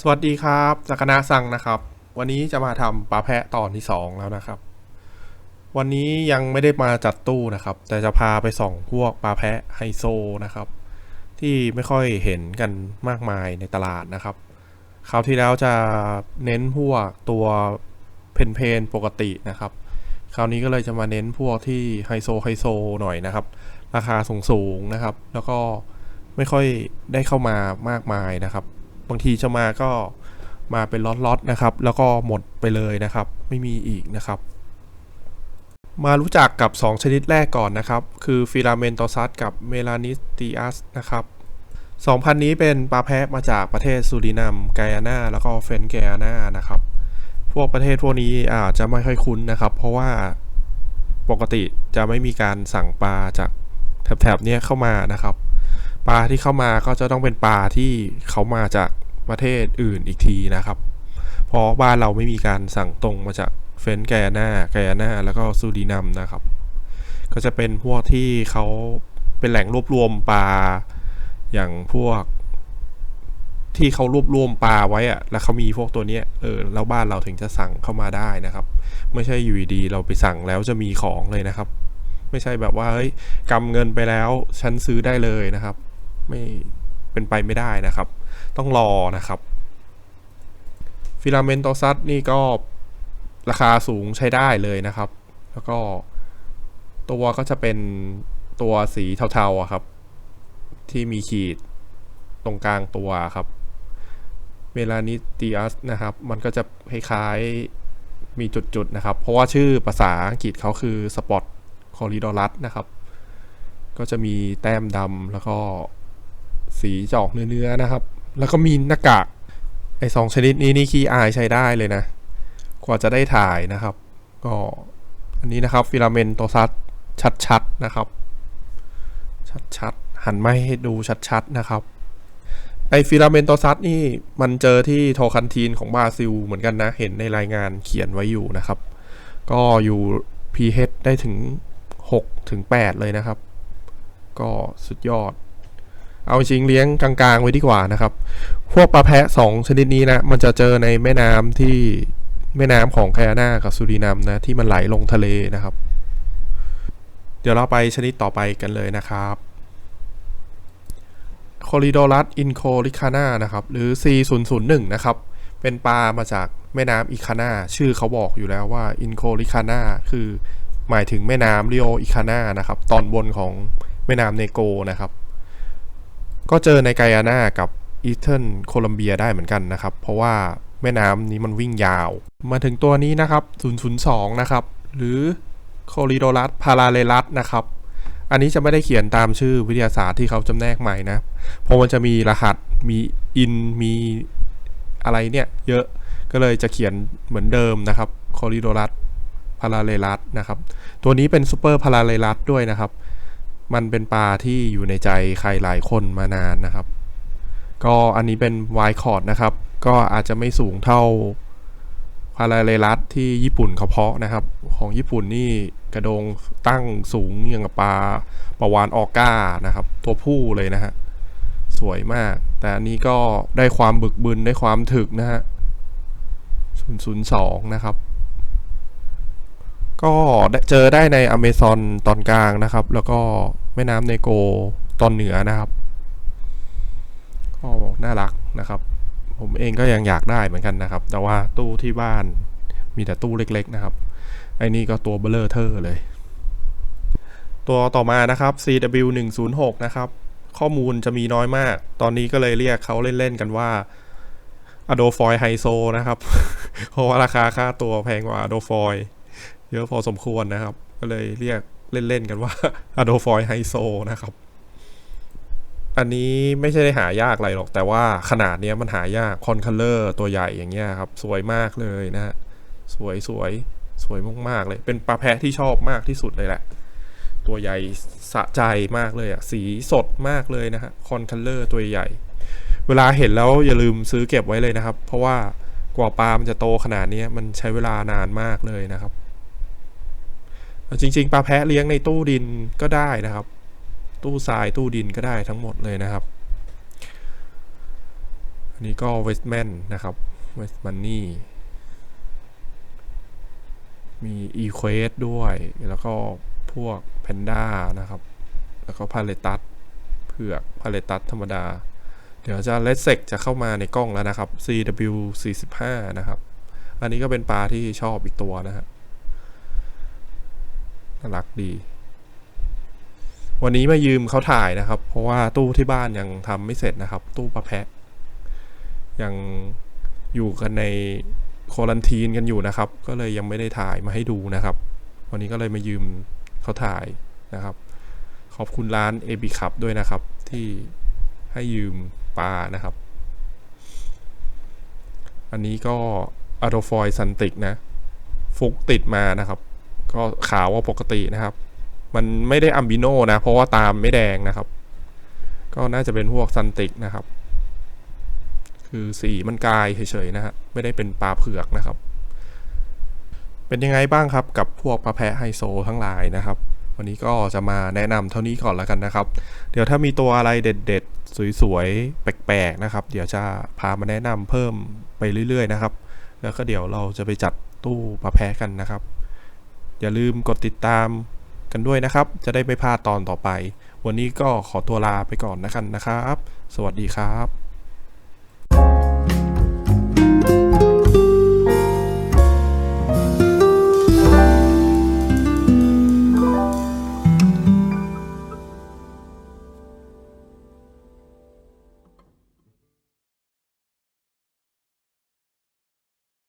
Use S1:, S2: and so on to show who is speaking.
S1: สวัสดีครับจากคณะสั่งนะครับ วันนี้จะมาทำปลาแพะตอนที่สองแล้วนะครับ วันนี้ยังไม่ได้มาจัดตู้นะครับ แต่จะพาไปส่องพวกปลาแพะไฮโซนะครับ ที่ไม่ค่อยเห็นกันมากมายในตลาดนะครับ คราวที่แล้วจะเน้นพวกตัวเพนเพนปกตินะครับ คราวนี้ก็เลยจะมาเน้นพวกที่ไฮโซไฮโซหน่อยนะครับ ราคาสูงสูงนะครับ แล้วก็ไม่ค่อยได้เข้ามามากมายนะครับ บางทีจะมาก็มาเป็นล็อตๆนะครับ แล้วก็หมดไปเลยนะครับ ไม่มีอีกนะครับ มารู้จักกับ 2 ชนิดแรกก่อนนะครับ คือฟิลาเมนโตซัสกับเมลานิสติอัสนะครับสองพันนี้เป็นปลาแพะมาจากประเทศซูรินัมไกอานาแล้วก็เฟนซ์ไกอานานะครับ พวกประเทศพวกนี้อาจจะไม่ค่อยคุ้นนะครับ เพราะว่าปกติจะไม่มีการสั่งปลาจากแถบๆนี้เข้ามานะครับ ปลาที่เข้ามาก็จะต้องเป็นปลาที่เขามาจาก ประเทศอื่นอีกทีนะครับ เพราะบ้านเราไม่มีการสั่งตรงมาจากเฟรนซ์ไกนาไกนาแล้วก็ซูรินัมนะครับ ก็จะเป็นพวกที่เขาเป็นแหล่งรวบรวมปลาอย่างพวกที่เขารวบรวมปลาไว้อะแล้วเขามีพวกตัวเนี้ยเออแล้วบ้านเราถึงจะสั่งเข้ามาได้นะครับ ไม่ใช่อยู่ดีๆเราไปสั่งแล้วจะมีของเลยนะครับ ไม่ใช่แบบว่าเฮ้ยกำเงินไปแล้วฉันซื้อได้เลยนะครับ ไม่เป็นไปไม่ได้นะครับ ต้องรอนะครับฟิลาเมนโตซัสนี่ก็ราคาสูงใช้ได้เลยนะครับ แล้วก็ตัวก็จะเป็นตัวสีเทาๆครับ ที่มีขีดตรงกลางตัวครับเมลานิติอัสนะครับ มันก็จะคล้ายๆมีจุดๆนะครับ เพราะว่าชื่อภาษาอังกฤษเขาคือสปอตคอริดอรัสนะครับ ก็จะมีแต้มดำแล้วก็สีจอกเนื้อๆนะครับ แล้วก็มีหน้ากากไอ้สองชนิดนี้นี่ขี้อายใช้ได้เลยนะ กว่าจะได้ถ่ายนะครับ ก็อันนี้นะครับฟิลาเมนโตซัสชัดๆนะครับ ชัดๆ หันมาให้ดูชัดๆนะครับไอฟิลาเมนโตซัสนี่มันเจอที่โทคันทีนของบราซิลเหมือนกันนะ เห็นในรายงานเขียนไว้อยู่นะครับ ก็อยู่ pH ได้ถึง6ถึง8เลยนะครับ ก็สุดยอด เอาจริงเลี้ยงกลางๆ ไว้ดีกว่านะครับ พวกปลาแพะ 2 ชนิดนี้นะ มันจะเจอในแม่น้ำที่แม่น้ำของแคนานากับสุรินัมนะ ที่มันไหลลงทะเลนะครับ เดี๋ยวเราไปชนิดต่อไปกันเลยนะครับ c o r i d o r u s i n c o l i c a n a นะครับ หรือ C001 นะครับ เป็นปลามาจากแม่น้ำอีคานาชื่อเขาบอกอยู่แล้วว่า i n c o l i c a n a คือหมายถึงแม่น้ำ Rio i c a n a นะครับ ตอนบนของแม่น้ำเนโกนะครับ ก็เจอในไกอานากับอีเทิร์นโคลัมเบียได้เหมือนกันนะครับ เพราะว่าแม่น้ำนี้มันวิ่งยาว มาถึงตัวนี้นะครับ 002 นะครับ หรือ c o r i d o r u s parallelus นะครับ อันนี้จะไม่ได้เขียนตามชื่อวิทยาศาสตร์ที่เขาจำแนกใหม่นะ เพราะมันจะมีรหัส มีอิน มีอะไรเนี่ยเยอะ ก็เลยจะเขียนเหมือนเดิมนะครับ c o r i d o r u s parallelus นะครับ ตัวนี้เป็น super parallelus ด้วยนะครับ มันเป็นปลาที่อยู่ในใจใครหลายคนมานานนะครับ ก็อันนี้เป็นไวคอร์ดนะครับ ก็อาจจะไม่สูงเท่าพาราเลรัสที่ญี่ปุ่นเขาเพาะนะครับ ของญี่ปุ่นนี่กระโดงตั้งสูงอย่างกับปลาปลาวานออก้านะครับ ตัวผู้เลยนะฮะสวยมาก แต่อันนี้ก็ได้ความบึกบึนได้ความถึกนะฮะ002 นะครับ ก็เจอได้ในอเมซอนตอนกลางนะครับ แล้วก็แม่น้ำเนโกตอนเหนือนะครับก็น่ารักนะครับ ผมเองก็ยังอยากได้เหมือนกันนะครับ แต่ว่าตู้ที่บ้านมีแต่ตู้เล็ก ๆ นะครับ ไอ้นี่ก็ตัวเบลเลอร์เทอร์เลย ตัวต่อมานะครับ CW 1 0 6 นะครับ ข้อมูลจะมีน้อยมาก ตอนนี้ก็เลยเรียกเขาเล่น ๆ กันว่า a d o f o i l ไฮโซนะครับ เพราะว่าราคาค่าตัวแพงกว่า a d o f o i l เยอะพอสมควรนะครับ ก็เลยเรียกเล่น ๆ กันว่า a d o f o i l ไฮโซนะครับ อันนี้ไม่ใช่ได้หายากอะไรหรอก แต่ว่าขนาดเนี้ยมันหายากคอนคัลเลอร์ตัวใหญ่อย่างเงี้ยครับ สวยมากเลยนะฮะสวยสวยสวยมากๆเลย เป็นปลาแพะที่ชอบมากที่สุดเลยแหละ ตัวใหญ่สะใจมากเลยอะสีสดมากเลยนะฮะคอนคัลเลอร์ตัวใหญ่ เวลาเห็นแล้วอย่าลืมซื้อเก็บไว้เลยนะครับ เพราะว่ากว่าปลามันจะโตขนาดนี้มันใช้เวลานานมากเลยนะครับ จริง ๆปลาแพะเลี้ยงในตู้ดินก็ได้นะครับ ตู้ทรายตู้ดินก็ได้ทั้งหมดเลยนะครับ อันนี้ก็เวสแมนนะครับเวสมันนี่มี e q u e s t ด้วย แล้วก็พวกแพนด้านะครับ แล้วก็พาเลตัสเผือกพาเลตัสธรรมดา เดี๋ยวจะเลสเซกจะเข้ามาในกล้องแล้วนะครับ CW 45 นะครับ อันนี้ก็เป็นปลาที่ชอบอีกตัวนะฮะ น่ารักดี วันนี้มายืมเขาถ่ายนะครับ เพราะว่าตู้ที่บ้านยังทำไม่เสร็จนะครับ ตู้ปลาแพะ ยังอยู่กันในโคลันทีนกันอยู่นะครับ ก็เลยยังไม่ได้ถ่ายมาให้ดูนะครับ วันนี้ก็เลยมายืมเขาถ่ายนะครับ ขอบคุณร้าน AB คับด้วยนะครับ ที่ให้ยืมปลานะครับ อันนี้ก็อะโดฟอยซันติกนะ ฟุกติดมานะครับ ก็ขาวว่าปกตินะครับ มันไม่ได้อัมบิโนนะ เพราะว่าตามไม่แดงนะครับ ก็น่าจะเป็นพวกซันติกนะครับ คือสีมันกายเฉยๆนะฮะไม่ได้เป็นปลาเผือกนะครับ เป็นยังไงบ้างครับกับพวกปลาแพะไฮโซทั้งหลายนะครับวันนี้ก็จะมาแนะนำเท่านี้ก่อนแล้วกันนะครับ เดี๋ยวถ้ามีตัวอะไรเด็ดๆ สวยๆ แปลกๆ นะครับ เดี๋ยวจะพามาแนะนำเพิ่มไปเรื่อยๆ นะครับ แล้วก็เดี๋ยวเราจะไปจัดตู้ปลาแพะกันนะครับ อย่าลืมกดติดตามกันด้วยนะครับ จะได้ไม่พลาดตอนต่อไป วันนี้ก็ขอตัวลาไปก่อนนะครับนะครับ สวัสดีครับ